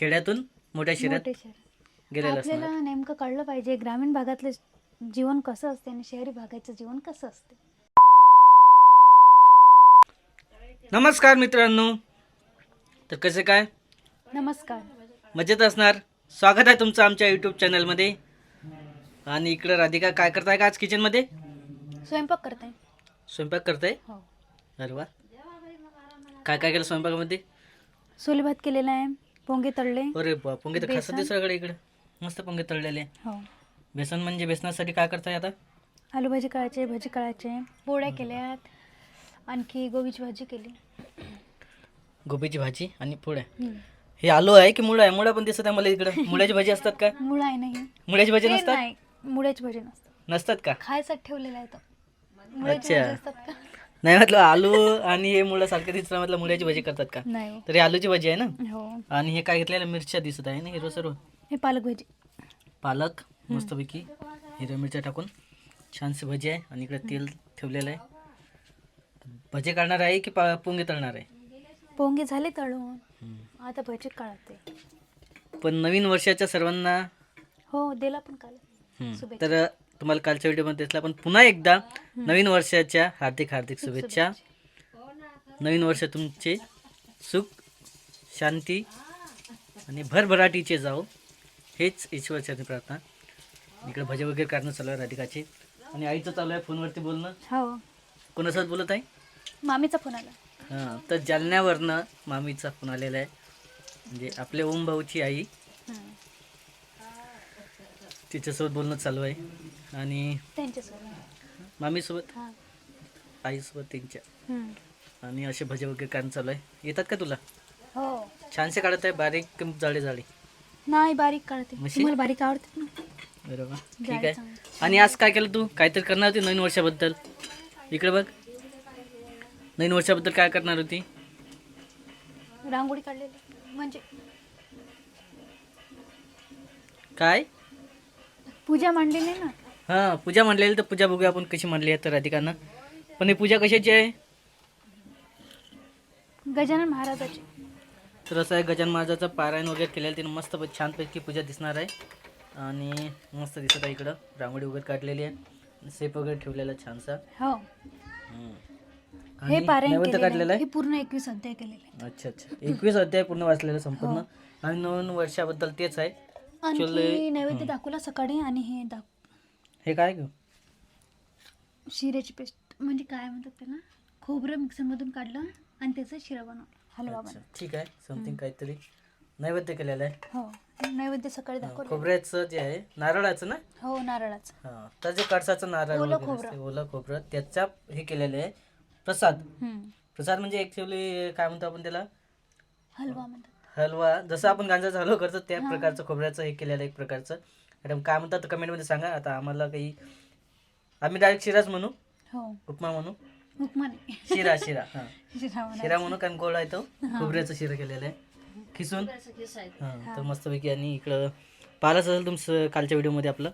खेड्यातून मोठ्या शहरात मोठे शहर गेलेलं आपल्याला नेमकं कळलं पाहिजे ग्रामीण भागातलं जीवन कसं असते आणि शहरी भागाचं जीवन कसं असते? नमस्कार मित्रांनो. तर कसे काय? नमस्कार. मजेत असणार. स्वागत आहे तुमचं आमच्या यूट्यूब चॅनलमध्ये आणि इकडं राधिका काय करताय का आज किचनमध्ये स्वयंपाक करताय. स्वयंपाक करताय? हो. अरे वा. काय काय केलं स्वयंपाकामध्ये? सोली भात केलेला आहे. पोंगे तळले? अरे बा पोंगे तर खास बेसन? दुसऱ्याकडे इकडे. मस्त पोंगे तळलेले. हो. बेसन म्हणजे बेसनासाठी काय करताय आता? आलू भाजी काढायचे भजी काढायचे पोळ्या केल्यात. आणखी गोबीची भाजी केली. गोबीची भाजी आणि पोळ्या. हम्म. हे आलू आहे की मुळा आहे? मुळा पण दिसत आहे मला इकडं. मुळ्याची भाजी असतात का? मुळा आहे नाही मुळ्याची भाजी ते नसतात? नाही मुळ्याची भाजी नसतात. नसतात का? खायसाठी ठेवलेला आहे तो मुळ्याची अच्छा. भाजी असतात का? नाही म्हटलं आलू आणि हे मुळा सारखं दिसतं म्हटलं मुळ्याची भाजी करतात का? नाही हो. तर हे आलूची भाजी आहे ना? हो. आणि हे काय घेतलेलं? मिरच्या दिसत आहे ना हिरो सर्व? हे पालक भाजी. पालक मस्तपैकी. हिरव्या मिरच्या टाकून छानशी भजी आहे आणि इकडे तेल ठेवलेलं आहे. भजी काढणार आहे की पा पोंगे तळणार आहे? पोंगे झाले तळून. आता भजी काढते. पण नवीन वर्षाच्या सर्वांना हो दिला पण काल हम्म. तर तुम्हाला कालच्या व्हिडिओमध्ये दिसला पण पुन्हा एकदा नवीन वर्षाच्या हार्दिक हार्दिक शुभेच्छा. नवीन वर्ष तुमचे सुख शांती आणि भरभराटीचे जाओ हेच ईश्वरचरणी प्रार्थना. इकडे भजे वगैरे काढणं चालू आहे राधिकाचे. आणि आईचं चालू आहे फोनवरती बोलणं. हो. कोणासोबत बोलत आहे? मामीचा फोन आला. हां तर जालन्यावरनं मामीचा फोन आलेला आहे. म्हणजे आपल्या ओम भाऊची आई. तिच्यासोबत बोलणं चालू आहे. आणि त्यांच्यासोबत. मामीसोबत? हां. आईसोबत त्यांच्या हम्म. आणि असे भजे वगैरे काढणं चालू आहे. येतात का तुला? हो. छानसे काढत आहे बारीक जाडे जाडे. नाही बारीक काढते? तुम्हाला बारीक आवडते ना? बरोबर ठीक आहे. चांगले. आणि आज काय केलं तू? काहीतरी करणार होती नवीन वर्षाबद्दल? इकडे बघ. नवीन वर्षाबद्दल काय करणार होती? रांगोळी काढलेली. म्हणजे? काय? पूजा मांडलेली आहे ना? हां पूजा म्हणलेली तर पूजा बघूया आपण कशी म्हणली आहे तर राधिकानं. पण ही पूजा कशाची आहे? गजानन महाराजाची. तर असं आहे गजान महाराजाचं पारायण वगैरे केलेलं तिनं मस्त छानपैकी पूजा दिसणार आहे. आणि मस्त दिसत आहे इकडं. रांगोळी वगैरे काढलेली आहे. सेप वगैरे ठेवलेला आहे छानसा. हो. हम्म. हे आणि पारायण नैवेद्य केलेलं काढलेलं आहे. हे पूर्ण एकवीस अध्याय केलेले आहे. अच्छा अच्छा. एकवीस अध्याय पूर्ण वाचलेलं संपूर्ण. हो. आणि नवीन वर्षाबद्दल तेच आहे. आणखी नैवेद्य दाखवला सकाळी आणि हे दाख हे काय शिऱ्याची पेस्ट. म्हणजे काय म्हणतात त्याला? खोबरं मिक्सरमधून काढलं आणि त्याचं शिरा बनवलं. हलवा अच्छा बनवला. ठीक आहे. समथिंग काहीतरी नैवेद्य केलेलं आहे. हो. नैवेद्य सकाळी हा, दाखवलं. खोबऱ्याचं जे आहे नारळाचं ना? हो नारळाचं. हा तर जे कडसाचं नारळ ओलं वगैरे खोबरं. असते, ओलं खोबरं. त्याचा हे केलेलं आहे प्रसाद. हम्म. प्रसाद म्हणजे ॲक्च्युली काय म्हणतो आपण त्याला? हलवा म्हणतात. हलवा जसं आपण गांजाचा हलवा करतो त्या. प्रकारचं खोबऱ्याचं हे केलेलं आहे एक प्रकारचं. मॅडम काय म्हणतात कमेंटमध्ये सांगा. आता आम्हाला काही आम्ही डायरेक्ट शिराच म्हणू. हो. उपमा म्हणू. उपमा नाही. शिरा शिरा हां. शिरा म्हणा. शिरा म्हणू कारण गोड आहे तो. खोबऱ्याचं शिरा केलेलं आहे. खिसून? हां तर मस्तपैकी आणि इकडं पाहिलंच असेल तुमचं कालच्या व्हिडिओमध्ये आपलं.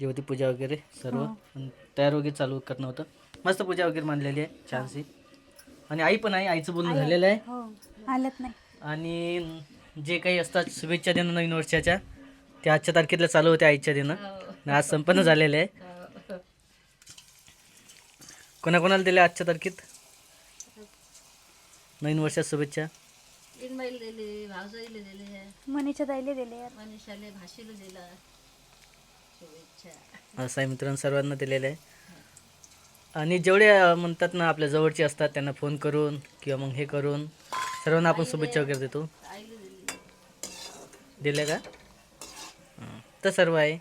जे होती पूजा वगैरे सर्व. हो. आणि तयार वगैरे चालू करणं होतं. मस्त पूजा वगैरे मांडलेली आहे छानशी. आणि आई पण आहे आईचं बोलणं झालेलं आहे. हो. आलत नाही. आणि जे काही असतात शुभेच्छा देणं नवीन वर्षाच्या ते आजच्या तारखेला चालू होते आईच्या देणं. आणि आज संपन्न झालेलं आहे. कोणाकोणाला दिले आजच्या तारखेत? नवीन वर्षात शुभेच्छा. दिले भावजाईला दिले. मनीच्या दाईले दिले यार मनीषाले भाषेला दिला. शुभेच्छा. असं आहे मित्रांनो सर्वांना दिलेलं आहे. आणि जेवढे म्हणतात ना आपल्या जवळचे असतात त्यांना फोन करून किंवा मग हे करून सर्वांना आपण शुभेच्छा वगैरे देतो. दिल्या का? तर सर्व आहे.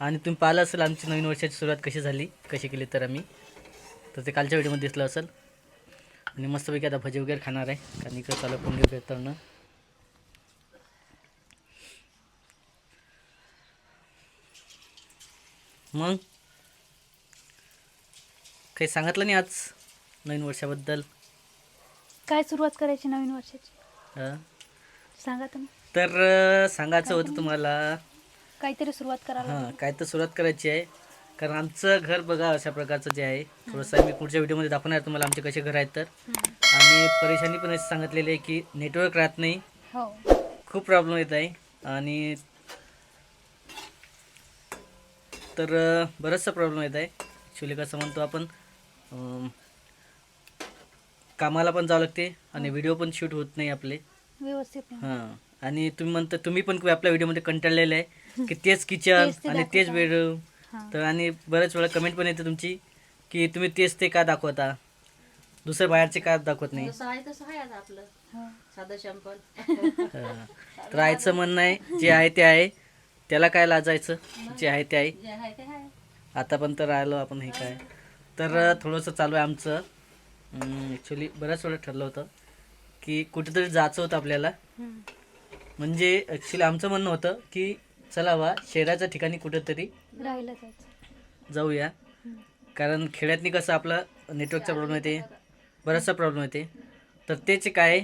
आणि तुम्ही पाहिलं असेल आमची नवीन वर्षाची सुरुवात कशी झाली कशी केली तर आम्ही. तर ते कालच्या व्हिडिओमध्ये दिसलं असेल. आणि मस्तपैकी आता भजी वगैरे खाणार आहे. कारण इकडे चालू पोंगे वगैरे तळणं. मग? काही सांगितलं नाही आज नवीन वर्षाबद्दल? काय सुरुवात करायची नवीन वर्षाची? हं? सांगा तुम्ही. तर अं, सांगायचं होतं तुम्हाला काहीतरी सुरुवात करायला हां काय तर सुरुवात करायची आहे. कारण आमचं घर बघा अशा प्रकारचं जे आहे. थोडंसं मी पुढच्या व्हिडिओमध्ये दाखवणार तुम्हाला आमचे कसे घर आहेत तर. हम्म. आणि परेशानी पण अशी सांगितलेली आहे की नेटवर्क राहत नाही. हो. खूप प्रॉब्लेम येत आहे. आणि तर अं, बराचसा प्रॉब्लेम येत आहे. ॲक्च्युली कसं म्हणतो आपण अं, कामाला पण जावं लागते आणि व्हिडिओ पण शूट होत नाही आपले. व्यवस्थित नाही. हां. आणि तुम्ही म्हणता तुम्ही पण आपल्या व्हिडिओमध्ये कंटाळलेले आहे. की तेच किचन तेच ते आणि तेच दाखवता. हां. तर आणि बऱ्याच वेळा कमेंट पण येते तुमची की तुम्ही तेच ते का दाखवता? दुसऱ्या बाहेरचे का दाखवत नाही? जसं आहे तसं आहे आता आपलं. हो. साधं शंपल. हां. तर आईचं म्हणणं आहे जे आहे ते आहे. त्याला काय लाजायचं? जे आहे ते आहे. जे आहे ते आहे. आता पण तर राहिलो आपण हे काय. तर थोडंसं चालू आहे आमचं. ॲक्च्युली बऱ्याच वेळा ठरलं होतं की कुठेतरी जायचं होतं आपल्याला. म्हणजे ॲक्च्युली आमचं म्हणणं होतं की चला वा शहराच्या ठिकाणी कुठेतरी राहिलं जाऊया. कारण खेड्यातनी कसं आपलं नेटवर्कचा प्रॉब्लेम येते बराचसा प्रॉब्लेम येते. तर तेच काय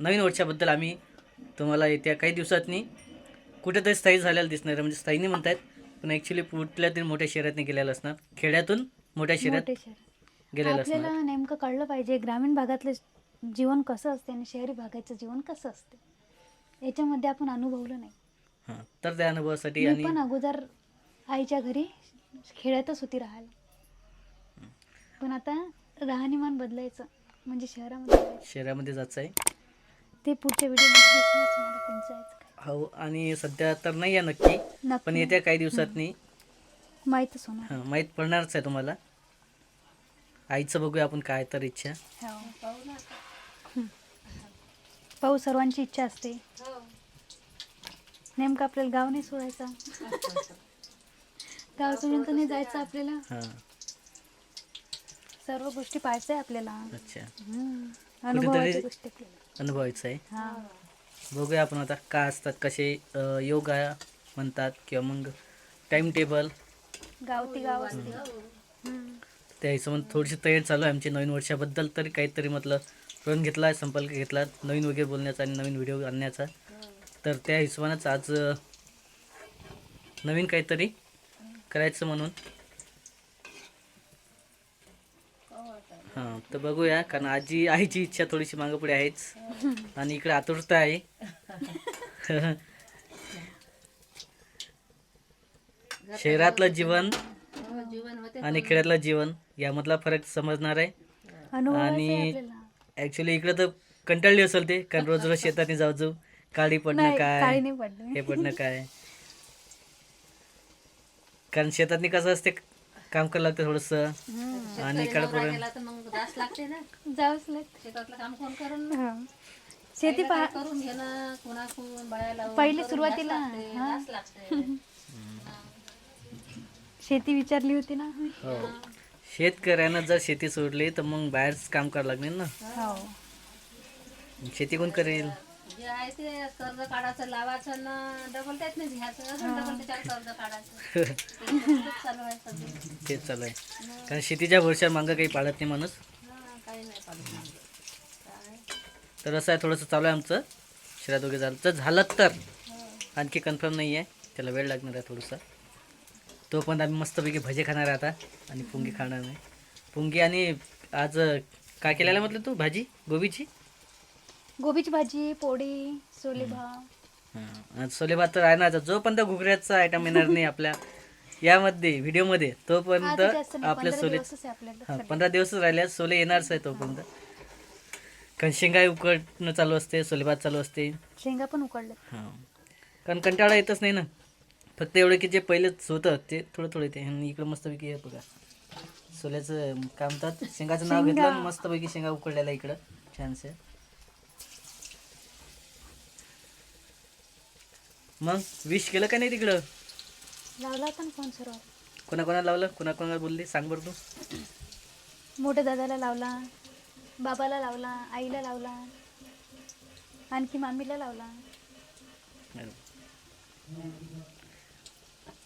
नवीन वर्षाबद्दल आम्ही तुम्हाला येत्या काही दिवसातनी कुठेतरी स्थायी झालेलं दिसणार म्हणजे स्थायी नाही म्हणतायत पण ॲक्च्युली कुठल्या तरी मोठ्या शहरातनी गेलेलं असणार. खेड्यातून मोठ्या शहरात. आपल्याला नेमकं कळलं पाहिजे ग्रामीण भागातलं जीवन कसं असते आणि शहरी भागाचं जीवन कसं असते याच्यामध्ये आपण अनुभवलं नाही. हां तर त्या अनुभवासाठी मी आणि पण अगोदर आईच्या घरी खेड्यातच होती राहायला. पण आता राहणीमान बदलायचं म्हणजे शहरामध्ये जायचं. शहरामध्ये जायचं आहे. ते पुढच्या व्हिडिओमध्ये दिसणारच मला कोणचं आहे काय. हो आणि सध्या तर नाही आहे नक्की पण नक्की. येत्या काही दिवसातनी माहीतच होणार. हां माहीत पडणारच आहे तुम्हाला. आईचं बघूया आपण काय तर इच्छा. हो. पाहू सर्वांची इच्छा असते. नेमकं आपल्याला गाव नाही सोडायचा. गाव सोडून तर नाही जायचं आपल्याला. हां. सर्व गोष्टी पाहायचं आहे आपल्याला. अच्छा. हम्म. अनुभवाच्या कुठेतरी- गोष्टी आपल्याला. अनुभवायचं आहे हा. बघूया आपण आता काय असतात कसे अ, योगा म्हणतात किंवा मग टाईम टेबल गाव ती गाव असते हम्म. त्या हिशोबाने थोडीशी तयारी चालू आहे आमची नवीन वर्षाबद्दल. तरी काहीतरी म्हटलं प्रण घेतला आहे संपर्क घेतला नवीन वगैरे बोलण्याचा आणि नवीन व्हिडिओ आणण्याचा. तर त्या हिशोबानंच आज नवीन काहीतरी करायचं म्हणून. हां तर बघूया कारण आजी आईची इच्छा थोडीशी मागं पुढे आहेच. आणि इकडे आतुरता आहे. शहरातलं जीवन हो, आणि खेड्यातलं जीवन. यामधला फरक समजणार आहे. आणि ॲक्च्युली इकडं तर कंटाळली असेल ते कारण रोज रोज शेताने जाऊ जाऊ. काळी पडणं नाही काय? हे पडणं काय? कारण शेतातनी कसं असते काम करावं लागतं थोडंसं. आणि इकडं नवरा पुढं गेला तर मग जास्त लागते ना. जावंच लागतं. शेतातलं काम कोण करून? हा. शेती करून घेणं पहिले सुरुवातीला, हा. शेती विचारली होती ना हो. शेतकऱ्यानं जर शेती सोडली तर मग बाहेरच काम करावं लागणार ना? हो. शेती कोण करेल? जे आहे ते कर्ज काढायचं लावायचं ना डबल त्यात नाही घ्यायचं अजून डबल त्याच्यावर कर्ज काढायचं. ते खूपच चालू आहे सध्या. तेच चालू आहे. कारण शेतीच्या भरशावर मागं काही पाळत नाही माणूस. हा, काही नाही पाडत मागं. काय? तर असं आहे थोडंसं चालू आहे आमचं. शहरात वगैरे झालं. तर झालं तर. आणखी कन्फर्म नाही आहे त्याला वेळ लागणार आहे थोडंसं. तो पण आम्ही मस्तपैकी भजे खाणार आहे आता आणि पुंगी खाणार नाही. पुंगी आणि आज काय केलेलं म्हटलं तू? भाजी? गोबीची? गोबीची भाजी पोळी सोले भाव हां. भात तर आहे ना आता जोपर्यंत घुगऱ्याचा आयटम येणार नाही आपल्या यामध्ये व्हिडिओमध्ये तोपर्यंत जास्त नाही आपल्या सोले दिवसच आहे हां. पंधरा दिवसच राहिले सोले येणारच आहे तोपर्यंत. कारण शेंगाई उकडणं चालू असते सोले भात चालू असते. शेंगा पण उकडले हां. कारण कंटाळा येतच नाही ना. फक्त एवढं की जे पहिलेच होतं ते थोडं थोडं येते. आणि इकडं मस्तपैकी हे बघा. सोल्याचं काय म्हणतात शेंगाचं नाव घेतलं आणि मस्तपैकी शेंगा उकडलेला इकडं छानसे. मग विश केलं का नाही तिकडं? लावला होता ना फोन सर्व. कोणाकोणाला लावलं? कोणाकोणाला बोलली? सांग बरं तू. मोठ्या दादाला लावला बाबाला लावला आईला लावला आणखी मामीला लावला.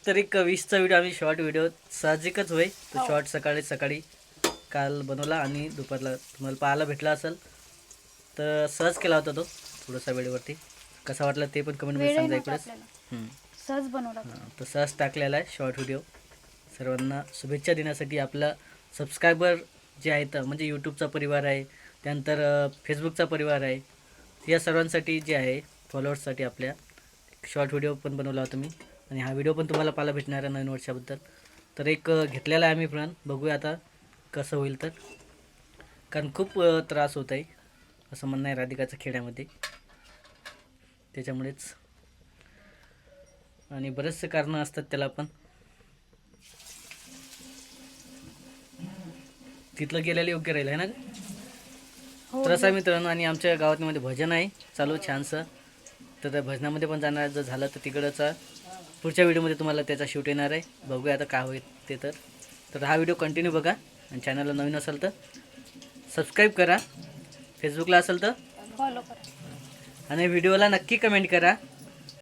तर एक वीसचा व्हिडिओ आम्ही शॉर्ट व्हिडिओ साहजिकच होय. तो शॉर्ट सकाळी सकाळी काल बनवला आणि दुपारला तुम्हाला पाहायला भेटला असेल. तर सहज केला होता तो थोडासा वेळेवरती. कसा वाटला ते पण कमेंटमध्ये इकडेच. आपल्याला. हम्म. सहज बनवला होता. हां, तो सहज टाकलेला आहे शॉर्ट व्हिडिओ सर्वांना शुभेच्छा देण्यासाठी आपला सबस्क्रायबर जे आहेत म्हणजे यूट्यूबचा परिवार आहे त्यानंतर फेसबुकचा परिवार आहे या सर्वांसाठी जे आहे फॉलोअर्ससाठी आपल्या शॉर्ट व्हिडिओ पण बनवला होता मी. आणि हा व्हिडिओ पण तुम्हाला पाहायला भेटणार आहे नवीन वर्षाबद्दल. तर एक घेतलेला आहे आम्ही प्रण. बघूया आता कसं होईल तर. कारण खूप त्रास होत आहे. असं म्हणणं आहे राधिकाचं खेड्यामध्ये. त्याच्यामुळेच. आणि बरेचसे कारणं असतात त्याला पण. तिथलं गेलेलं योग्य राहील आहे ना? हो तर असं मित्रांनो आणि आमच्या गावातमध्ये भजन आहे. चालू छानसं. तर त्या भजनामध्ये पण जाणार जर झालं तर तिकडचा पुढच्या व्हिडिओमध्ये तुम्हाला त्याचा शूट येणार आहे. बघूया आता काय होईल ते तर. तर हा व्हिडिओ कंटिन्यू बघा. आणि चॅनलला नवीन असेल तर सबस्क्राईब करा. फेसबुकला असेल तर फॉलो करा. आणि व्हिडिओला नक्की कमेंट करा.